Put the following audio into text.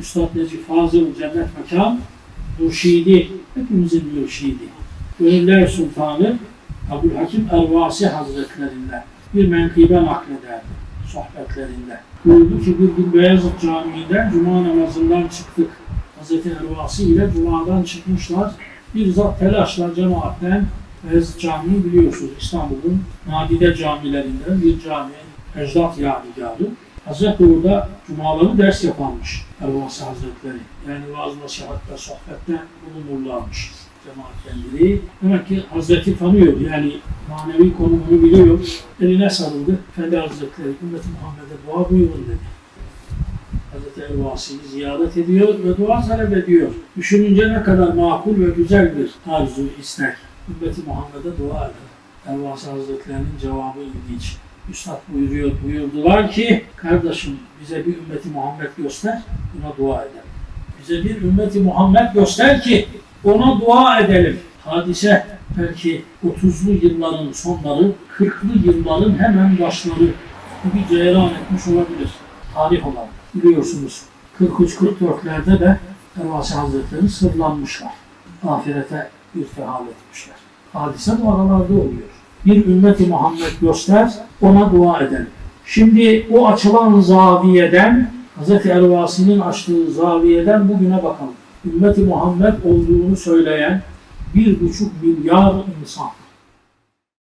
Üstad Necip Fazıl Cennet Mekan Mürşidi, hepimizin mürşidi. Gönüller Sultanı Abdülhakim Ervasi Hazretlerinden bir menkıbe naklederdi sohbetlerinde. Buyurdu ki bir gün Beyazıt Camii'nden Cuma namazından çıktık. Hazreti Ervasi ile Cuma'dan çıkmışlar. Bir zat telaşla cemaatten Beyazıt Camii biliyorsunuz İstanbul'un nadide camilerinden bir cami. Ecdat Yadigarı. Hazreti orada cumaları ders yapanmış Ervasi Hazretleri. Yani vaaz nasihatta, sohbette bulunurlarmış cemaat kendileri. Demek ki Hazreti tanıyor yani manevi konumunu biliyor. Eline sarıldı. Efendi Hazretleri ümmeti Muhammed'e dua buyurun dedi. Hazreti Ervasi'yi ziyaret ediyor ve dua talep ediyor. Düşününce ne kadar makul ve güzel bir arzu, istek. Ümmeti Muhammed'e dua eder. Ervasi Hazretlerinin cevabı ilginç. Üstad buyuruyor, buyurdular ki kardeşim bize bir ümmeti Muhammed göster, buna dua edelim. Bize bir ümmeti Muhammed göster ki ona dua edelim. Hadise belki 30'lu yılların sonları, 40'lı yılların hemen başları gibi cereyan etmiş olabilir. Tarih olarak biliyorsunuz 43-44'lerde de Ervasi Hazretleri sırlanmışlar. Ahirete irtihal etmişler. Hadise bu aralarda oluyor. Bir ümmeti Muhammed göster, ona dua edelim. Şimdi o açılan zaviyeden, Hz. Ervasi'nin açtığı zaviyeden bugüne bakalım. Ümmeti Muhammed olduğunu söyleyen bir buçuk milyar insan